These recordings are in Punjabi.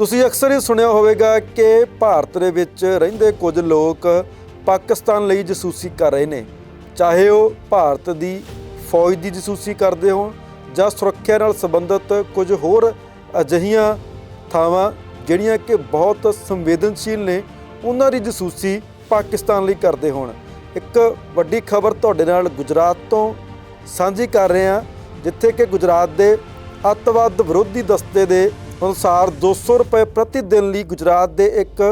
ਤੁਸੀਂ ਅਕਸਰ ਹੀ ਸੁਣਿਆ ਹੋਵੇਗਾ ਕਿ ਭਾਰਤ ਦੇ ਵਿੱਚ ਰਹਿੰਦੇ ਕੁਝ ਲੋਕ ਪਾਕਿਸਤਾਨ ਲਈ ਜਸੂਸੀ ਕਰ ਰਹੇ ਨੇ। ਚਾਹੇ ਉਹ ਭਾਰਤ ਦੀ ਫੌਜ ਦੀ ਜਸੂਸੀ ਕਰਦੇ ਹੋਣ ਜਾਂ ਸੁਰੱਖਿਆ ਨਾਲ ਸੰਬੰਧਿਤ ਕੁਝ ਹੋਰ ਅਜਿਹੀਆਂ ਥਾਵਾਂ ਜਿਹੜੀਆਂ ਕਿ ਬਹੁਤ ਸੰਵੇਦਨਸ਼ੀਲ ਨੇ, ਉਹਨਾਂ ਦੀ ਜਸੂਸੀ ਪਾਕਿਸਤਾਨ ਲਈ ਕਰਦੇ ਹੋਣ। ਇੱਕ ਵੱਡੀ ਖਬਰ ਤੁਹਾਡੇ ਨਾਲ ਗੁਜਰਾਤ ਤੋਂ ਸਾਂਝੀ ਕਰ ਰਹੇ ਹਾਂ, ਜਿੱਥੇ ਕਿ ਗੁਜਰਾਤ ਦੇ ਅੱਤਵਾਦ ਵਿਰੋਧੀ ਦਸਤੇ ਦੇ ਅਨੁਸਾਰ 200 ਰੁਪਏ ਪ੍ਰਤੀ ਦਿਨ ਲਈ ਗੁਜਰਾਤ ਦੇ ਇੱਕ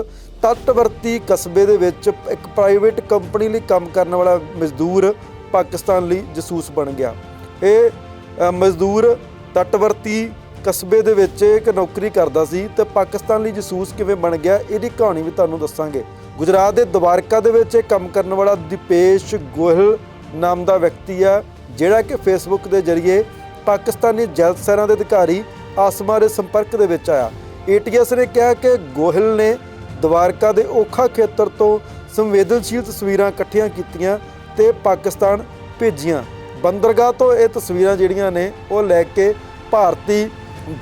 ਤੱਟਵਰਤੀ ਕਸਬੇ ਦੇ ਵਿੱਚ ਇੱਕ ਪ੍ਰਾਈਵੇਟ ਕੰਪਨੀ ਲਈ ਕੰਮ ਕਰਨ ਵਾਲਾ ਮਜ਼ਦੂਰ ਪਾਕਿਸਤਾਨ ਲਈ ਜਸੂਸ ਬਣ ਗਿਆ। ਇਹ ਮਜ਼ਦੂਰ ਤੱਟਵਰਤੀ ਕਸਬੇ ਦੇ ਵਿੱਚ ਇੱਕ ਨੌਕਰੀ ਕਰਦਾ ਸੀ ਤੇ ਪਾਕਿਸਤਾਨ ਲਈ ਜਸੂਸ ਕਿਵੇਂ ਬਣ ਗਿਆ ਇਹਦੀ ਕਹਾਣੀ ਵੀ ਤੁਹਾਨੂੰ ਦੱਸਾਂਗੇ। ਗੁਜਰਾਤ ਦੇ ਦਵਾਰਕਾ ਦੇ ਵਿੱਚ ਇਹ ਕੰਮ ਕਰਨ ਵਾਲਾ ਦੀਪੇਸ਼ ਗੋਹਲ ਨਾਮ ਦਾ ਵਿਅਕਤੀ ਆ ਜਿਹੜਾ ਕਿ ਫੇਸਬੁੱਕ ਦੇ ਜ਼ਰੀਏ ਪਾਕਿਸਤਾਨੀ ਜੈਲ ਸੈਨਾ ਦੇ ਅਧਿਕਾਰੀ ਆਸਮਾ ਦੇ ਸੰਪਰਕ ਦੇ ਵਿੱਚ ਆਇਆ। ਏਟੀਐਸ ਨੇ ਕਿਹਾ ਕਿ ਗੋਹਿਲ ਨੇ ਦਵਾਰਕਾ ਦੇ ਔਖਾ ਖੇਤਰ ਤੋਂ ਸੰਵੇਦਨਸ਼ੀਲ ਤਸਵੀਰਾਂ ਇਕੱਠੀਆਂ ਕੀਤੀਆਂ ਤੇ ਪਾਕਿਸਤਾਨ ਭੇਜੀਆਂ। ਬੰਦਰਗਾਹ ਤੋਂ ਇਹ ਤਸਵੀਰਾਂ ਜਿਹੜੀਆਂ ਨੇ, ਉਹ ਲੈ ਕੇ ਭਾਰਤੀ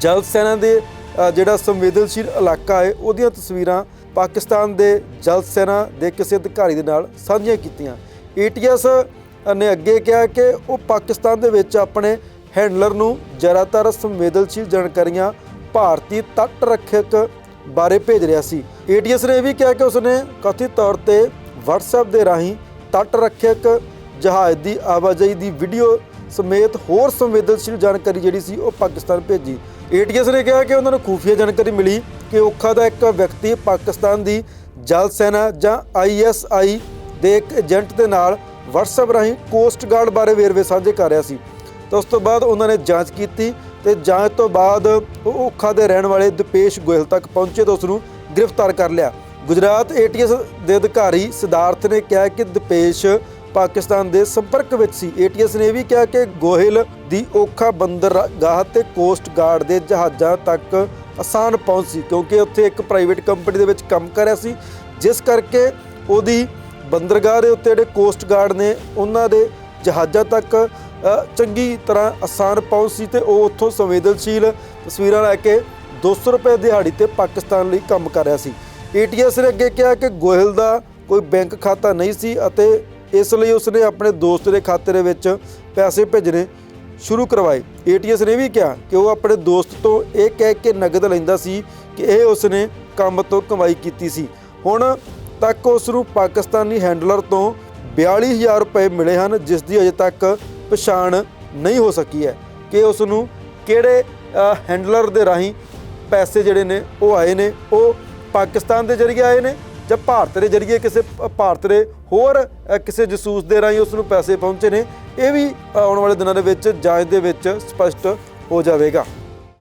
ਜਲ ਸੈਨਾ ਦੇ ਜਿਹੜਾ ਸੰਵੇਦਨਸ਼ੀਲ ਇਲਾਕਾ ਹੈ, ਉਹਦੀਆਂ ਤਸਵੀਰਾਂ ਪਾਕਿਸਤਾਨ ਦੇ ਜਲ ਸੈਨਾ ਦੇ ਕਿਸੇ ਅਧਿਕਾਰੀ ਦੇ ਨਾਲ ਸਾਂਝੀਆਂ ਕੀਤੀਆਂ। ਏਟੀਐਸ ਨੇ ਅੱਗੇ ਕਿਹਾ ਕਿ ਉਹ ਪਾਕਿਸਤਾਨ ਦੇ ਵਿੱਚ ਆਪਣੇ ਹੈਂਡਲਰ ਨੂੰ ਜ਼ਿਆਦਾਤਰ ਸੰਵੇਦਨਸ਼ੀਲ ਜਾਣਕਾਰੀਆਂ ਭਾਰਤੀ ਤੱਟ ਰੱਖਿਅਕ ਬਾਰੇ ਭੇਜ ਰਿਹਾ ਸੀ। ਏਟੀਐਸ ਨੇ ਇਹ ਵੀ ਕਿਹਾ ਕਿ ਉਸਨੇ ਕਥਿਤ ਤੌਰ ਤੇ WhatsApp ਦੇ ਰਾਹੀਂ ਤੱਟ ਰੱਖਿਅਕ ਜਹਾਜ਼ ਦੀ ਆਵਾਜਾਈ ਦੀ ਵੀਡੀਓ ਸਮੇਤ ਹੋਰ ਸੰਵੇਦਨਸ਼ੀਲ ਜਾਣਕਾਰੀ ਜਿਹੜੀ ਸੀ ਉਹ ਪਾਕਿਸਤਾਨ ਭੇਜੀ। ਏਟੀਐਸ ਨੇ ਕਿਹਾ ਕਿ ਉਹਨਾਂ ਨੂੰ ਖੂਫੀਆ ਜਾਣਕਾਰੀ ਮਿਲੀ ਕਿ ਔਖਾ ਦਾ ਇੱਕ ਵਿਅਕਤੀ ਪਾਕਿਸਤਾਨ ਦੀ ਜਲ ਸੈਨਾ ਜਾਂ ਆਈਐਸਆਈ ਦੇ ਇੱਕ ਏਜੰਟ ਦੇ ਨਾਲ WhatsApp ਰਾਹੀਂ ਕੋਸਟ ਗਾਰਡ ਬਾਰੇ ਵੇਰਵੇ ਸਾਂਝੇ ਕਰ ਰਿਹਾ ਸੀ। ਤਾਂ ਉਸ ਤੋਂ ਬਾਅਦ ਉਹਨਾਂ ਨੇ ਜਾਂਚ ਕੀਤੀ ਤੇ ਜਾਂਚ ਤੋਂ ਬਾਅਦ ਉਹ ਓਖਾ ਦੇ ਰਹਿਣ ਵਾਲੇ ਦੀਪੇਸ਼ ਗੋਇਲ ਤੱਕ ਪਹੁੰਚੇ ਤਾਂ ਉਸ ਨੂੰ ਗ੍ਰਿਫਤਾਰ ਕਰ ਲਿਆ। ਗੁਜਰਾਤ ਏਟੀਐਸ ਦੇ ਅਧਿਕਾਰੀ ਸਿਧਾਰਥ ਨੇ ਕਿਹਾ ਕਿ ਦਪੇਸ਼ ਪਾਕਿਸਤਾਨ ਦੇ ਸੰਪਰਕ ਵਿੱਚ ਸੀ। ਏਟੀਐਸ ਨੇ ਇਹ ਵੀ ਕਿਹਾ ਕਿ ਗੋਹਿਲ ਦੀ ਓਖਾ ਬੰਦਰਗਾਹ ਤੇ ਕੋਸਟ ਗਾਰਡ ਦੇ ਜਹਾਜ਼ਾਂ ਤੱਕ ਆਸਾਨ ਪਹੁੰਚ ਸੀ ਕਿਉਂਕਿ ਉੱਥੇ ਇੱਕ ਪ੍ਰਾਈਵੇਟ ਕੰਪਨੀ ਦੇ ਵਿੱਚ ਕੰਮ ਕਰ ਰਿਹਾ ਸੀ, ਜਿਸ ਕਰਕੇ ਉਹਦੀ ਬੰਦਰਗਾਹ ਦੇ ਉੱਤੇ ਜਿਹੜੇ ਕੋਸਟ ਗਾਰਡ ਨੇ ਉਹਨਾਂ ਦੇ ਜਹਾਜ਼ਾਂ ਤੱਕ ਚੰਗੀ ਤਰ੍ਹਾਂ ਆਸਾਨ ਪਹੁੰਚ ਸੀ ਤੇ ਉਹ ਉੱਥੋਂ ਸੰਵੇਦਨਸ਼ੀਲ ਤਸਵੀਰਾਂ ਲੈ ਕੇ 200 ਰੁਪਏ ਦਿਹਾੜੀ ਤੇ ਪਾਕਿਸਤਾਨ ਲਈ ਕੰਮ ਕਰ ਰਿਹਾ ਸੀ। ਏਟੀਐਸ ਨੇ ਅੱਗੇ ਕਿਹਾ ਕਿ ਗੋਹਿਲ ਦਾ ਕੋਈ ਬੈਂਕ ਖਾਤਾ ਨਹੀਂ ਸੀ ਅਤੇ ਇਸ ਲਈ ਉਸਨੇ ਆਪਣੇ ਦੋਸਤ ਦੇ ਖਾਤੇ ਦੇ ਵਿੱਚ ਪੈਸੇ ਭੇਜਣੇ ਸ਼ੁਰੂ ਕਰਵਾਏ। ਏਟੀਐਸ ਨੇ ਵੀ ਕਿਹਾ ਕਿ ਉਹ ਆਪਣੇ ਦੋਸਤ ਤੋਂ ਇਹ ਕਹਿ ਕੇ ਨਗਦ ਲੈਂਦਾ ਸੀ ਕਿ ਇਹ ਉਸਨੇ ਕੰਮ ਤੋਂ ਕਮਾਈ ਕੀਤੀ ਸੀ। ਹੁਣ ਤੱਕ ਉਸ ਨੂੰ ਪਾਕਿਸਤਾਨੀ ਹੈਂਡਲਰ ਤੋਂ 42000 ਰੁਪਏ ਮਿਲੇ ਹਨ, ਜਿਸ ਦੀ ਅਜੇ ਤੱਕ ਪਛਾਣ ਨਹੀਂ ਹੋ ਸਕੀ ਹੈ ਕਿ ਉਸ ਨੂੰ ਕਿਹੜੇ ਹੈਂਡਲਰ ਦੇ ਰਾਹੀਂ ਪੈਸੇ ਜਿਹੜੇ ਨੇ ਉਹ ਆਏ ਨੇ, ਉਹ ਪਾਕਿਸਤਾਨ ਦੇ ਜ਼ਰੀਏ ਆਏ ਨੇ ਜਾਂ ਭਾਰਤ ਦੇ ਜ਼ਰੀਏ ਕਿਸੇ ਭਾਰਤ ਦੇ ਹੋਰ ਕਿਸੇ ਜਸੂਸ ਦੇ ਰਾਹੀਂ ਉਸ ਨੂੰ ਪੈਸੇ ਪਹੁੰਚੇ ਨੇ, ਇਹ ਵੀ ਆਉਣ ਵਾਲੇ ਦਿਨਾਂ ਦੇ ਵਿੱਚ ਜਾਂਚ ਦੇ ਵਿੱਚ ਸਪਸ਼ਟ ਹੋ ਜਾਵੇਗਾ।